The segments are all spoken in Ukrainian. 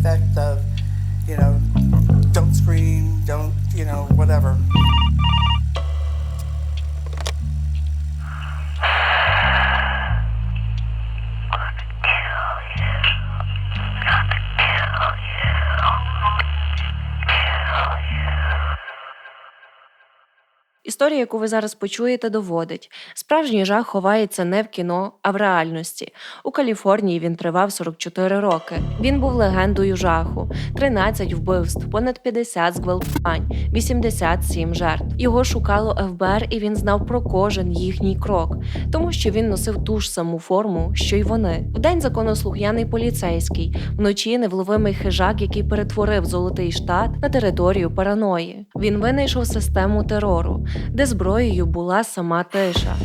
effect of, you know, don't scream, don't, you know, whatever. Історія, яку ви зараз почуєте, доводить. Справжній жах ховається не в кіно, а в реальності. У Каліфорнії він тривав 44 роки. Він був легендою жаху: 13 вбивств, понад 50 зґвалтувань, 87 жертв. Його шукало ФБР, і він знав про кожен їхній крок, тому що він носив ту ж саму форму, що й вони. Вдень законослухняний поліцейський, вночі невловимий хижак, який перетворив золотий штат на територію параної. Він винайшов систему терору, де зброєю була сама тиша.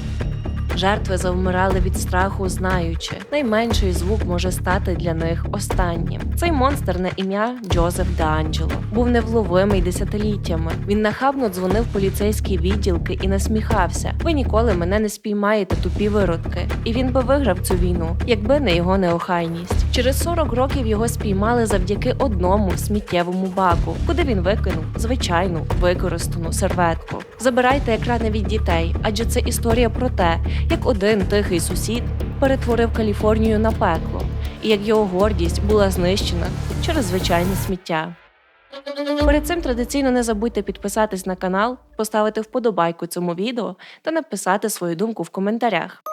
Жертви завмирали від страху, знаючи, найменший звук може стати для них останнім. Цей монстр на ім'я Джозеф Деанджело був невловимий десятиліттями. Він нахабно дзвонив поліцейські відділки і насміхався. Ви ніколи мене не спіймаєте, тупі виродки. І він би виграв цю війну, якби не його неохайність. Через 40 років його спіймали завдяки одному сміттєвому баку, куди він викинув звичайну використану серветку. Забирайте екрани від дітей, адже це історія про те, як один тихий сусід перетворив Каліфорнію на пекло, і як його гордість була знищена через звичайне сміття. Перед цим традиційно не забудьте підписатись на канал, поставити вподобайку цьому відео та написати свою думку в коментарях.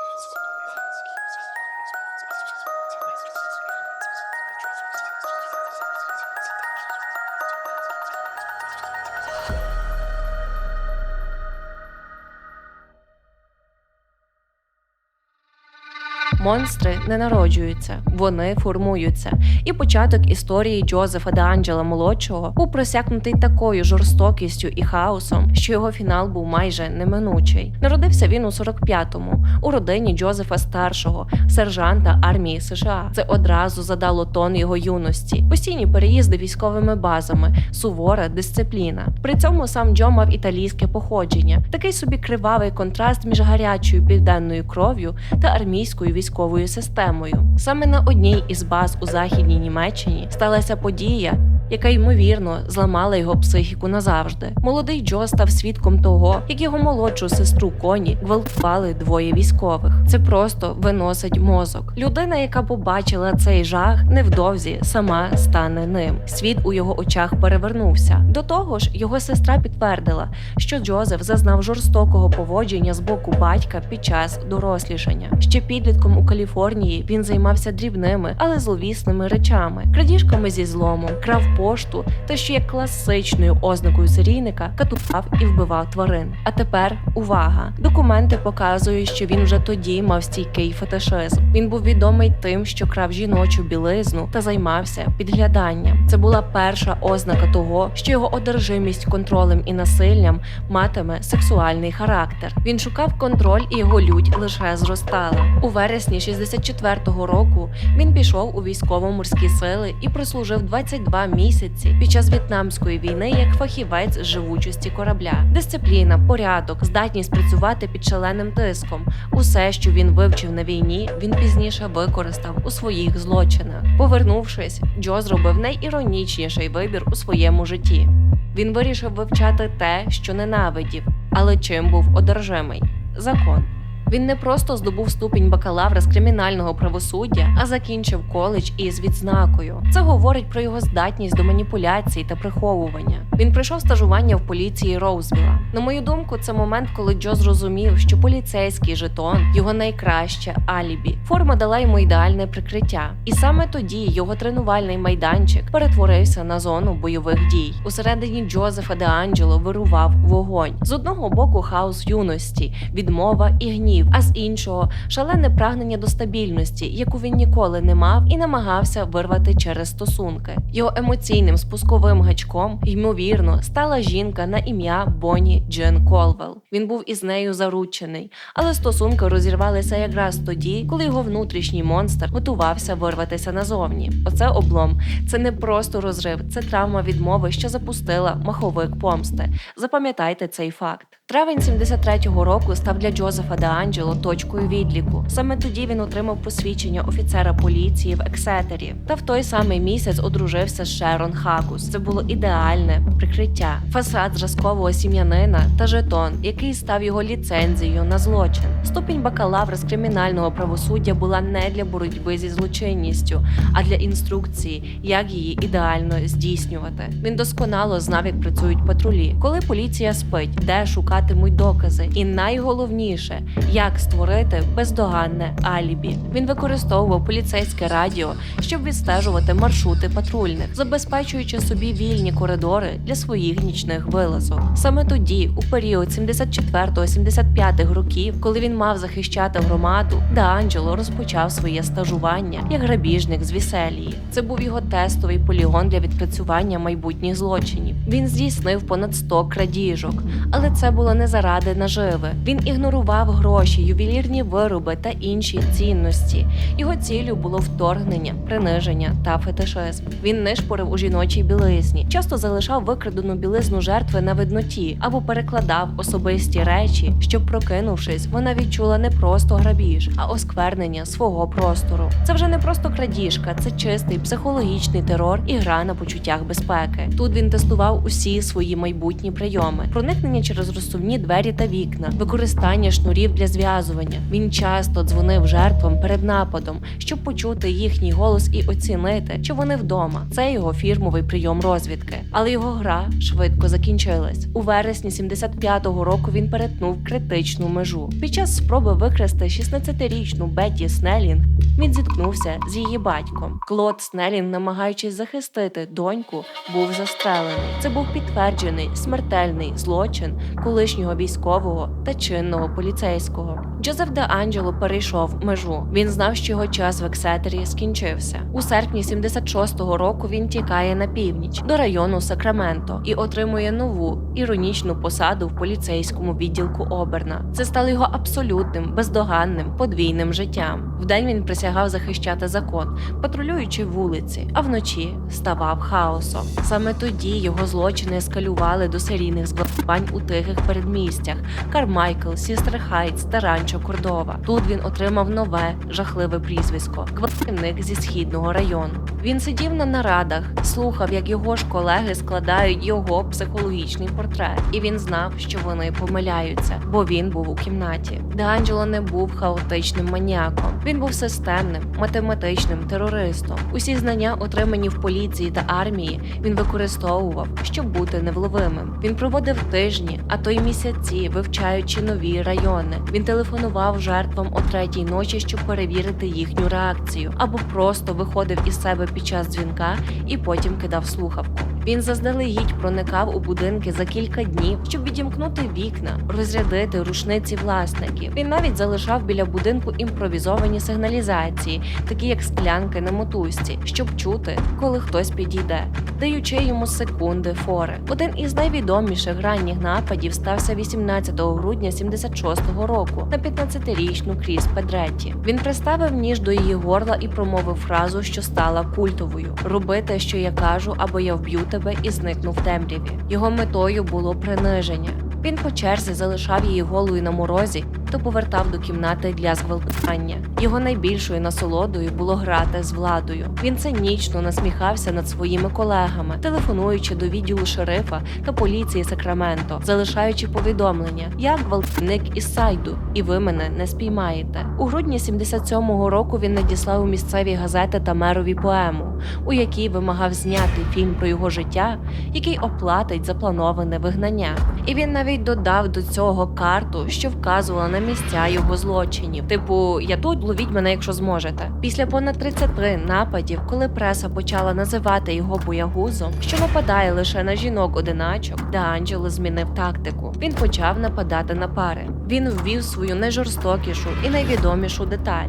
Монстри не народжуються, вони формуються. І початок історії Джозефа де Анджела молодшого був просякнутий такою жорстокістю і хаосом, що його фінал був майже неминучий. Народився він у 45-му у родині Джозефа старшого, сержанта армії США. Це одразу задало тон його юності, постійні переїзди військовими базами, сувора дисципліна. При цьому сам Джо мав італійське походження, такий собі кривавий контраст між гарячою південною кров'ю та армійською військовою системою. Саме на одній із баз у західній Німеччині сталася подія, яка ймовірно зламала його психіку назавжди. Молодий Джо став свідком того, як його молодшу сестру Коні гвалтували двоє військових. Це просто виносить мозок. Людина, яка побачила цей жах, невдовзі сама стане ним. Світ у його очах перевернувся. До того ж, його сестра підтвердила, що Джозеф зазнав жорстокого поводження з боку батька під час дорослішання. Ще підлітком у Каліфорнії він займався дрібними, але зловісними речами, крадіжками зі зломом, крав пошту та що як класичною ознакою серійника катував і вбивав тварин. А тепер увага! Документи показують, що він вже тоді мав стійкий фетишизм. Він був відомий тим, що крав жіночу білизну та займався підгляданням. Це була перша ознака того, що його одержимість контролем і насиллям матиме сексуальний характер. Він шукав контроль, і його лють лише зростала. У вересні 64-го року він пішов у військово-морські сили і прослужив 22 місяці під час в'єтнамської війни як фахівець з живучості корабля. Дисципліна, порядок, здатність працювати під шаленим тиском. Усе, що він вивчив на війні, він пізніше використав у своїх злочинах. Повернувшись, Джо зробив найіронічніший вибір у своєму житті. Він вирішив вивчати те, що ненавидів, але чим був одержимий закон. Він не просто здобув ступінь бакалавра з кримінального правосуддя, а закінчив коледж із відзнакою. Це говорить про його здатність до маніпуляцій та приховування. Він пройшов стажування в поліції Роузвіла. На мою думку, це момент, коли Джо зрозумів, що поліцейський жетон його найкраще алібі. Форма дала йому ідеальне прикриття, і саме тоді його тренувальний майданчик перетворився на зону бойових дій. Усередині Джозефа де Анджело вирував вогонь. З одного боку хаос юності, відмова і гнів. Гнів, а з іншого шалене прагнення до стабільності, яку він ніколи не мав і намагався вирвати через стосунки. Його емоційним спусковим гачком, ймовірно, стала жінка на ім'я Бонні Джен Колвел. Він був із нею заручений, але стосунки розірвалися якраз тоді, коли його внутрішній монстр готувався вирватися назовні. Оце облом. Це не просто розрив, це травма відмови, що запустила маховик помсти. Запам'ятайте цей факт. Травень 73-го року став для Джозефа Де Анджело точкою відліку. Саме тоді він отримав посвідчення офіцера поліції в Ексетері. Та в той самий місяць одружився з Шерон Хагус. Це було ідеальне прикриття, фасад зразкового сім'янина та жетон, який став його ліцензією на злочин. Ступінь бакалавра з кримінального правосуддя була не для боротьби зі злочинністю, а для інструкції, як її ідеально здійснювати. Він досконало знав, як працюють патрулі, коли поліція спить, де шукатимуть докази, і найголовніше, як створити бездоганне алібі. Він використовував поліцейське радіо, щоб відстежувати маршрути патрульних, забезпечуючи собі вільні коридори для своїх нічних вилазок. Саме тоді, у період 74-75 років, коли він мав захищати громаду, Де Анджело розпочав своє стажування як грабіжник з Віселії. Це був його тестовий полігон для відпрацювання майбутніх злочинів. Він здійснив понад 100 крадіжок, але це було не заради наживи. Він ігнорував гроші, ювелірні вироби та інші цінності. Його ціллю було вторгнення, приниження та фетишизм. Він нишпорив у жіночій білизні, часто залишав викрадену білизну жертви на видноті або перекладав особисті речі, щоб, прокинувшись, вона відчула не просто грабіж, а осквернення свого простору. Це вже не просто крадіжка, це чистий психологічний терор і гра на почуттях безпеки. Тут він тестував усі свої майбутні прийоми: проникнення через розсувні двері та вікна, використання шнурів для зв'язування. Він часто дзвонив жертвам перед нападом, щоб почути їхній голос і оцінити, чи вони вдома. Це його фірмовий прийом розвідки. Але його гра швидко закінчилась. У вересні 75-го року він перетнув критичну межу. Під час спроби викрасти 16-річну Бетті Снелінг він зіткнувся з її батьком. Клод Снелінг, намагаючись захистити доньку, був застрелений. Це був підтверджений смертельний злочин колишнього військового та чинного поліцейського. Джозеф Де Анджело перейшов межу. Він знав, що його час в Ексетері скінчився. У серпні 76-го року він тікає на північ до району Сакраменто і отримує нову іронічну посаду в поліцейському відділку Оберна. Це стало його абсолютним, бездоганним, подвійним життям. Вдень він присягав захищати закон, патрулюючи вулиці, а вночі ставав хаосом. Саме тоді його злочини ескалювали до серійних зґвалтувань у тихих передмістях Кармайкл, Сістер Хайтс та Ранчо Кордова. Тут він отримав нове жахливе прізвисько гвалтівник зі східного району. Він сидів на нарадах, слухав, як його ж колеги складають його психологічний портрет, і він знав, що вони помиляються, бо він був у кімнаті. Де Анджело не був хаотичним маніаком. Він був системним, математичним терористом. Усі знання, отримані в поліції та армії, він використовував, щоб бути невловимим. Він проводив тижні, а то й місяці, вивчаючи нові райони. Він телефонував жертвам о третій ночі, щоб перевірити їхню реакцію, або просто виходив із себе під час дзвінка і потім кидав слухавку. Він заздалегідь проникав у будинки за кілька днів, щоб відімкнути вікна, розрядити рушниці власників. Він навіть залишав біля будинку імпровізовані сигналізації, такі як склянки на мотузці, щоб чути, коли хтось підійде, даючи йому секунди фори. Один із найвідоміших ранніх нападів стався 18 грудня 76-го року на 15-річну Кріс Педретті. Він приставив ніж до її горла і промовив фразу, що стала культовою: роби те, що я кажу, або я вб'ю тебе і зникнув в темряві. Його метою було приниження. Він по черзі залишав її голою на морозі, то повертав до кімнати для зґвалтування. Його найбільшою насолодою було грати з владою. Він цинічно насміхався над своїми колегами, телефонуючи до відділу шерифа та поліції Сакраменто, залишаючи повідомлення: я гвалтівник із сайду, і ви мене не спіймаєте. У грудні 77-го року він надіслав у місцеві газети та мерові поему, у якій вимагав зняти фільм про його життя, який оплатить заплановане вигнання. І він навіть додав до цього карту, що вказувала на місця його злочинів. Типу, я тут ловіть мене, якщо зможете. Після понад 30 нападів, коли преса почала називати його боягузом, що нападає лише на жінок-одиначок, Де Анджело змінив тактику. Він почав нападати на пари. Він ввів свою найжорстокішу і найвідомішу деталь.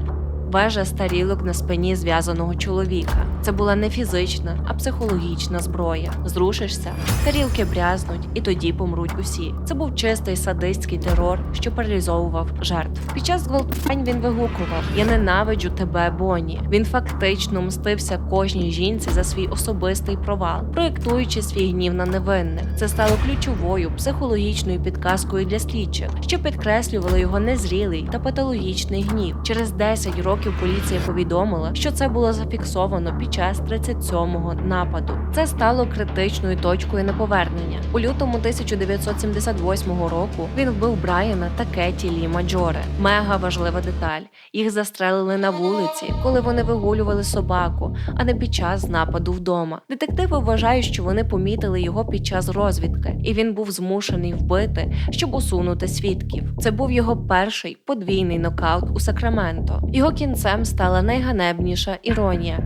Вежа старілок на спині зв'язаного чоловіка. Це була не фізична, а психологічна зброя. Зрушишся, тарілки брязнуть, і тоді помруть усі. Це був чистий садистський терор, що паралізовував жертв. Під час зґвалтувань він вигукував: Я ненавиджу тебе, Бонні. Він фактично мстився кожній жінці за свій особистий провал, проєктуючи свій гнів на невинних. Це стало ключовою психологічною підказкою для слідчих, що підкреслювали його незрілий та патологічний гнів. Через 10 років поліція повідомила, що це було зафіксовано під час 37-го нападу. Це стало критичною точкою неповернення. У лютому 1978 року він вбив Брайана та Кеті Лі Маджоре. Мега важлива деталь. Їх застрелили на вулиці, коли вони вигулювали собаку, а не під час нападу вдома. Детективи вважають, що вони помітили його під час розвідки, і він був змушений вбити, щоб усунути свідків. Це був його перший подвійний нокаут у Сакраменто. Його кінцем стала найганебніша іронія.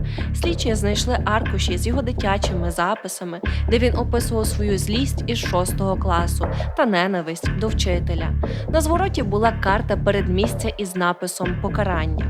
Слідчі знайшли аркуші з його дитячими записами, де він описував свою злість із шостого класу та ненависть до вчителя. На звороті була карта передмістя із написом покарання.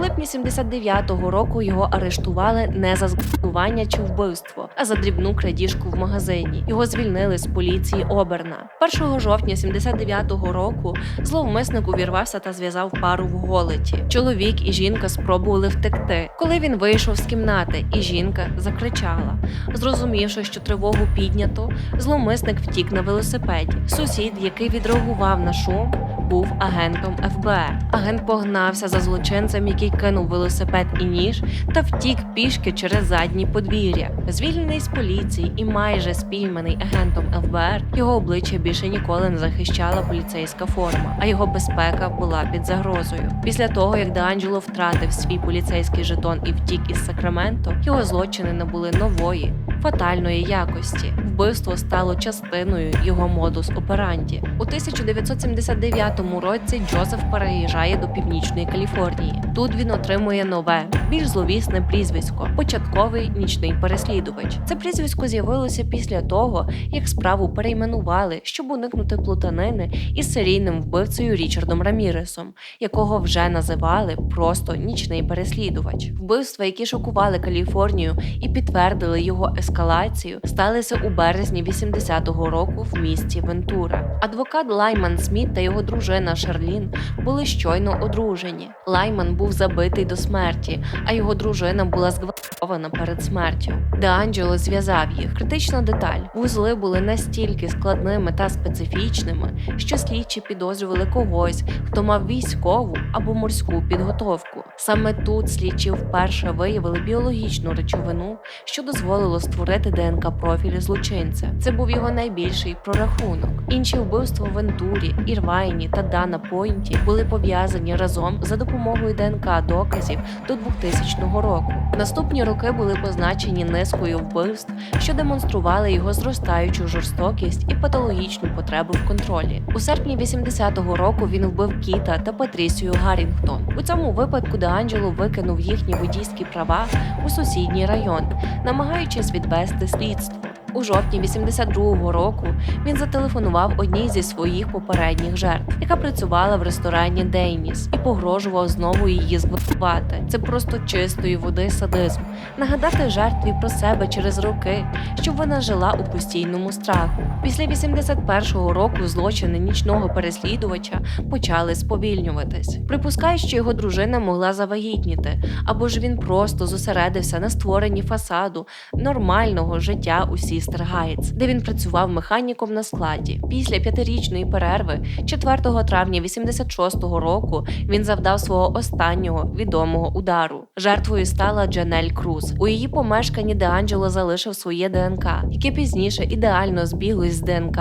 Липні 79-го року його арештували не за зґвалтування чи вбивство, а за дрібну крадіжку в магазині. Його звільнили з поліції Оберна. 1 жовтня 79-го року зловмисник увірвався та зв'язав пару в голеті. Чоловік і жінка спробували втекти. Коли він вийшов з кімнати, і жінка закричала. Зрозумівши, що тривогу піднято, зловмисник втік на велосипеді. Сусід, який відреагував на шум, був агентом ФБР. Агент погнався за злочинцем, який кинув велосипед і ніж, та втік пішки через задні подвір'я. Звільнений з поліції і майже спійманий агентом ФБР, його обличчя більше ніколи не захищала поліцейська форма, а його безпека була під загрозою. Після того, як Деанджело втратив свій поліцейський жетон і втік із Сакраменто, його злочини набули нової. Фатальної якості вбивство стало частиною його модус операнді. У 1979 році Джозеф переїжджає до північної Каліфорнії. Тут він отримує нове, більш зловісне прізвисько початковий нічний переслідувач. Це прізвисько з'явилося після того, як справу перейменували, щоб уникнути плутанини із серійним вбивцею Річардом Раміресом, якого вже називали просто нічний переслідувач. Вбивства, які шокували Каліфорнію і підтвердили його ескалацію, сталися у березні 80-го року в місті Вентура. Адвокат Лайман Сміт та його дружина Шарлін були щойно одружені. Лайман був забитий до смерті, а його дружина була зґвалтована перед смертю. Деанджело зв'язав їх. Критична деталь: вузли були настільки складними та специфічними, що слідчі підозрювали когось, хто мав військову або морську підготовку. Саме тут слідчі вперше виявили біологічну речовину, що дозволило створити ДНК профілі злочинця. Це був його найбільший прорахунок. Інші вбивства в Вентурі, Ірвайні та Дана Пойнті були пов'язані разом за допомогою ДНК доказів до 2000 року. Наступні роки були позначені низкою вбивств, що демонстрували його зростаючу жорстокість і патологічну потребу в контролі. У серпні 80-го року він вбив Кіта та Патрісію Гаррінгтон. У цьому випадку Деанджело викинув їхні водійські права у сусідній район, намагаючись відвести слідство. У жовтні 82-го року він зателефонував одній зі своїх попередніх жертв, яка працювала в ресторані Дейніс, і погрожував знову її зґвалтувати. Це просто чистої води садизм. Нагадати жертві про себе через роки, щоб вона жила у постійному страху. Після 81-го року злочини нічного переслідувача почали сповільнюватись. Припускають, що його дружина могла завагітніти, або ж він просто зосередився на створенні фасаду нормального життя у Сістер де він працював механіком на складі. Після п'ятирічної перерви, 4 травня 86-го року, він завдав свого останнього відомого удару. Жертвою стала Джанель Круз. У її помешканні Деанджело залишив своє ДНК, яке пізніше ідеально збіглось з ДНК,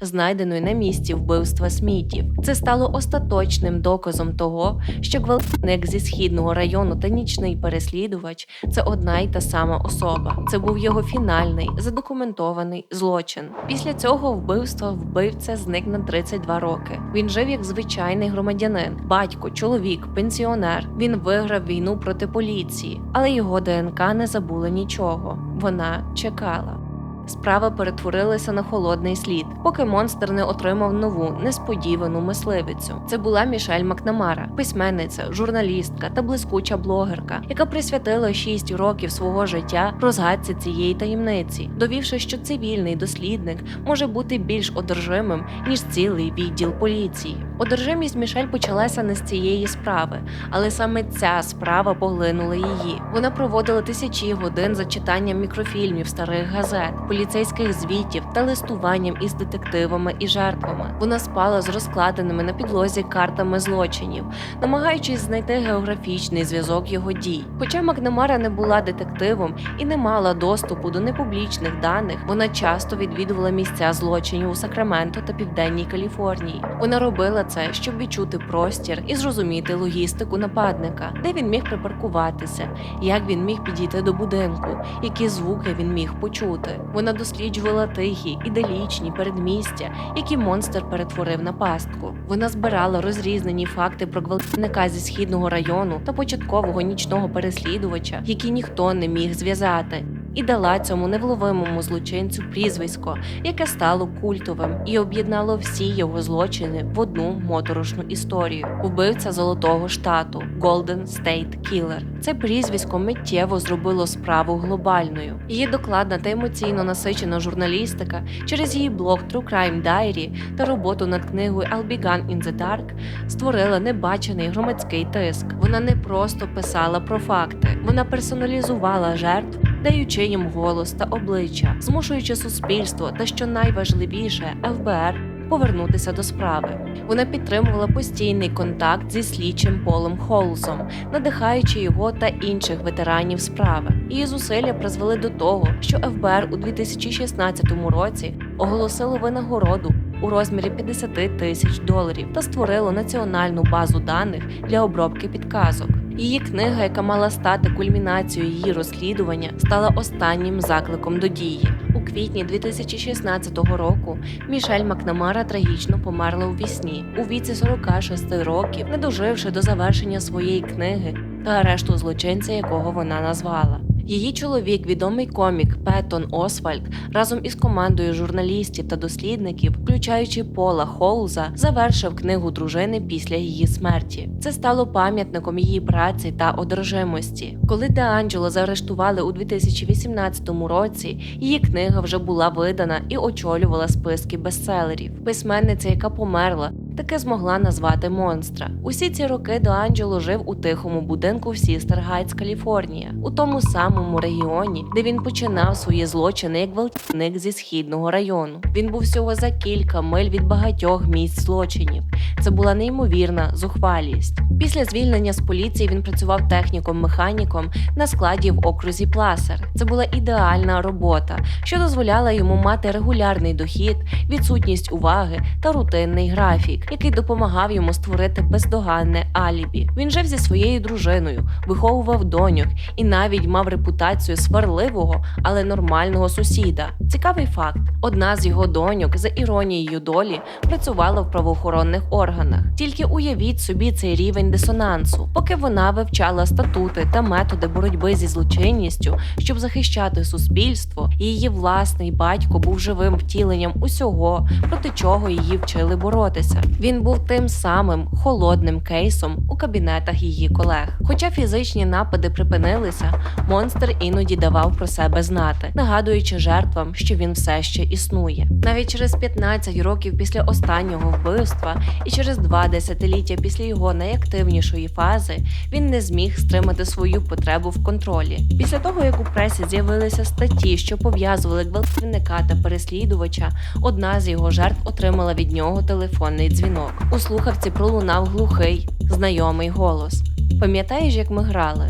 знайденої на місці вбивства Смітів. Це стало остаточним доказом того, що гвалтівник зі східного району та нічний переслідувач це одна й та сама особа. Це був його фінальний задокументований задокументований злочин. Після цього вбивства вбивця зник на 32 роки. Він жив як звичайний громадянин, батько, чоловік, пенсіонер. Він виграв війну проти поліції, але його ДНК не забула нічого. Вона чекала. Справа перетворилася на холодний слід, поки монстр не отримав нову несподівану мисливицю. Це була Мішель Макнамара, письменниця, журналістка та блискуча блогерка, яка присвятила 6 років свого життя розгадці цієї таємниці, довівши, що цивільний дослідник може бути більш одержимим ніж цілий відділ поліції. Одержимість Мішель почалася не з цієї справи, але саме ця справа поглинула її. Вона проводила тисячі годин за читанням мікрофільмів старих газет, поліцейських звітів та листуванням із детективами і жертвами. Вона спала з розкладеними на підлозі картами злочинів, намагаючись знайти географічний зв'язок його дій. Хоча Макнамара не була детективом і не мала доступу до непублічних даних, вона часто відвідувала місця злочинів у Сакраменто та Південній Каліфорнії. Вона робила це, щоб відчути простір і зрозуміти логістику нападника, де він міг припаркуватися, як він міг підійти до будинку, які звуки він міг почути. Вона досліджувала тихі, іделічні передмістя, які монстр перетворив на пастку. Вона збирала розрізнені факти про гвалтівника зі східного району та початкового нічного переслідувача, які ніхто не міг зв'язати. І дала цьому невловимому злочинцю прізвисько, яке стало культовим і об'єднало всі його злочини в одну моторошну історію. Убивця золотого штату Golden State Killer. Це прізвисько миттєво зробило справу глобальною. Її докладна та емоційно насичена журналістика через її блог True Crime Diary та роботу над книгою I'll Be Gone in the Dark створила небачений громадський тиск. Вона не просто писала про факти, вона персоналізувала жертв даючи їм голос та обличчя, змушуючи суспільство та що найважливіше ФБР повернутися до справи. Вона підтримувала постійний контакт зі слідчим Полом Холсом, надихаючи його та інших ветеранів справи. Її зусилля призвели до того, що ФБР у 2016 році оголосило винагороду. У розмірі 50 тисяч доларів та створило національну базу даних для обробки підказок. Її книга, яка мала стати кульмінацією її розслідування, стала останнім закликом до дії. У квітні 2016 року Мішель Макнамара трагічно померла у вісні у віці 46 років, не доживши до завершення своєї книги та арешту злочинця, якого вона назвала. Її чоловік, відомий комік Петтон Освальд, разом із командою журналістів та дослідників, включаючи Пола Холза, завершив книгу дружини після її смерті. Це стало пам'ятником її праці та одержимості. Коли Де Анджело заарештували у 2018 році, її книга вже була видана і очолювала списки бестселерів. Письменниця, яка померла, таки змогла назвати монстра. Усі ці роки До Анджело жив у тихому будинку в Сістер Гайтс, Каліфорнія, у тому самому регіоні, де він починав свої злочини як гвалтівник зі східного району. Він був всього за кілька миль від багатьох місць злочинів. Це була неймовірна зухвалість. Після звільнення з поліції він працював техніком-механіком на складі в окрузі Пласер. Це була ідеальна робота, що дозволяла йому мати регулярний дохід, відсутність уваги та рутинний графік, який допомагав йому створити бездоганне алібі. Він жив зі своєю дружиною, виховував доньок і навіть мав репутацію сварливого, але нормального сусіда. Цікавий факт: одна з його доньок, за іронією долі, працювала в правоохоронних органах. Тільки уявіть собі цей рівень дисонансу, поки вона вивчала статути та методи боротьби зі злочинністю, щоб захищати суспільство. Її власний батько був живим втіленням усього, проти чого її вчили боротися. Він був тим самим холодним кейсом у кабінетах її колег. Хоча фізичні напади припинилися, монстр іноді давав про себе знати, нагадуючи жертвам, що він все ще існує. Навіть через 15 років після останнього вбивства і через два десятиліття після його найактивнішої фази він не зміг стримати свою потребу в контролі. Після того, як у пресі з'явилися статті, що пов'язували гвалтівника та переслідувача, одна з його жертв отримала від нього телефонний дзвінок. У слухавці пролунав глухий, знайомий голос. Пам'ятаєш, як ми грали?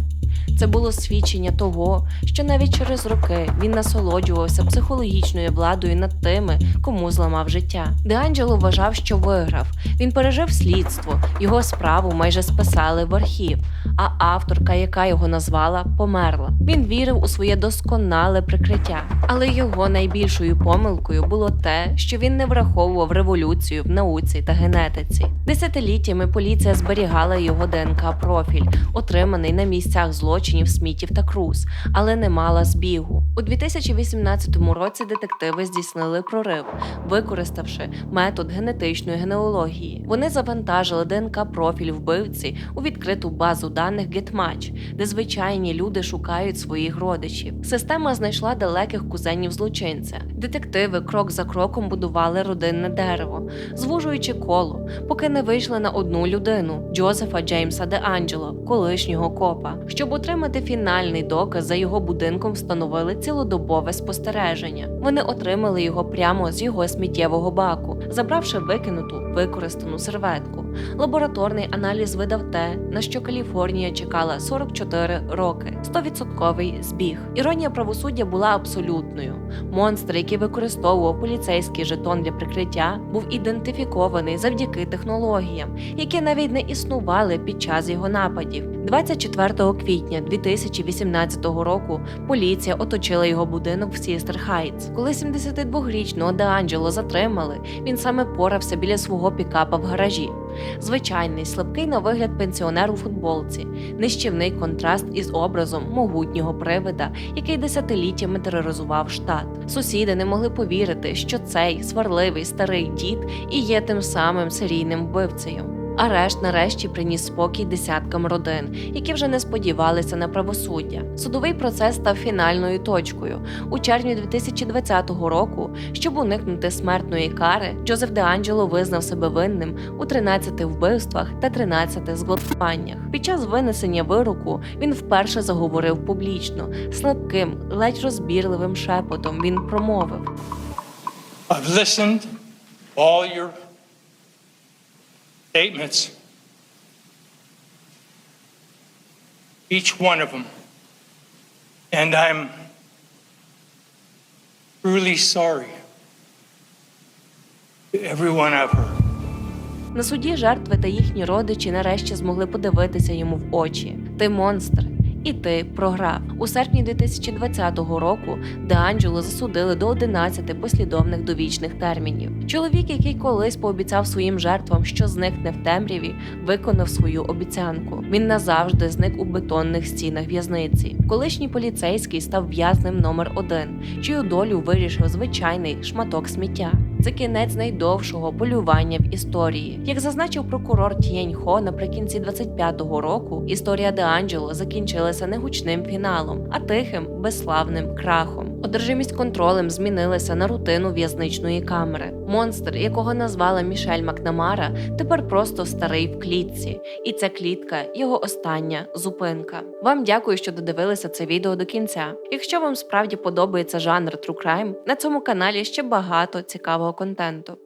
Це було свідчення того, що навіть через роки він насолоджувався психологічною владою над тими, кому зламав життя. Деанджело вважав, що виграв. Він пережив слідство, його справу майже списали в архів, а авторка, яка його назвала, померла. Він вірив у своє досконале прикриття. Але його найбільшою помилкою було те, що він не враховував революцію в науці та генетиці. Десятиліттями поліція зберігала його ДНК профіль, отриманий на місцях злочинів Смітів та Круз, але не мала збігу. У 2018 році детективи здійснили прорив, використавши метод генетичної генеалогії. Вони завантажили ДНК профіль вбивці у відкриту базу даних GetMatch, де звичайні люди шукають своїх родичів. Система знайшла далеких кузенів злочинця. Детективи крок за кроком будували родинне дерево, звужуючи коло, поки не вийшли на одну людину Джозефа Джеймса Де Анджело, колишнього копа. Щоб отримати фінальний доказ за його будинком, встановили цілодобове спостереження. Вони отримали його прямо з його сміттєвого баку, забравши викинуту використану серветку. Лабораторний аналіз видав те, на що Каліфорнія чекала 44 роки. 100% збіг. Іронія правосуддя була абсолютною. Монстр, який використовував поліцейський жетон для прикриття, був ідентифікований завдяки технологіям, які навіть не існували під час його нападів. 24 квітня 2018 року поліція оточила його будинок в Сістер Хайтс. Коли 72-річного Деанджело затримали, він саме порався біля свого пікапа в гаражі. Звичайний слабкий на вигляд пенсіонер у футболці, нищівний контраст із образом могутнього привида, який десятиліттями тероризував штат. Сусіди не могли повірити, що цей сварливий старий дід і є тим самим серійним вбивцею. Арешт нарешті приніс спокій десяткам родин, які вже не сподівалися на правосуддя. Судовий процес став фінальною точкою. У червні 2020 року, щоб уникнути смертної кари, Джозеф Де Анджело визнав себе винним у 13 вбивствах та 13 зґвалтуваннях. Під час винесення вироку він вперше заговорив публічно, слабким, ледь розбірливим шепотом. Він промовив. I've listened all your statements, each one of them, and I'm truly sorry to everyone I've hurt. На суді жертви та їхні родичі нарешті змогли подивитися йому в очі. Ти монстр. І ти програв у серпні 2020 року. Де Анджело засудили до 11 послідовних довічних термінів. Чоловік, який колись пообіцяв своїм жертвам, що зникне в темряві, виконав свою обіцянку. Він назавжди зник у бетонних стінах в'язниці. Колишній поліцейський став в'язнем номер один, чию долю вирішив звичайний шматок сміття. Це кінець найдовшого полювання в історії. Як зазначив прокурор Т'єнь Хо наприкінці 25-го року, історія Де Анджело закінчилася не гучним фіналом, а тихим, безславним крахом. Одержимість контролем змінилася на рутину в'язничної камери. Монстр, якого назвала Мішель Макнамара, тепер просто старий в клітці, і ця клітка його остання зупинка. Вам дякую, що додивилися це відео до кінця. Якщо вам справді подобається жанр True Crime, на цьому каналі ще багато цікавого контенту.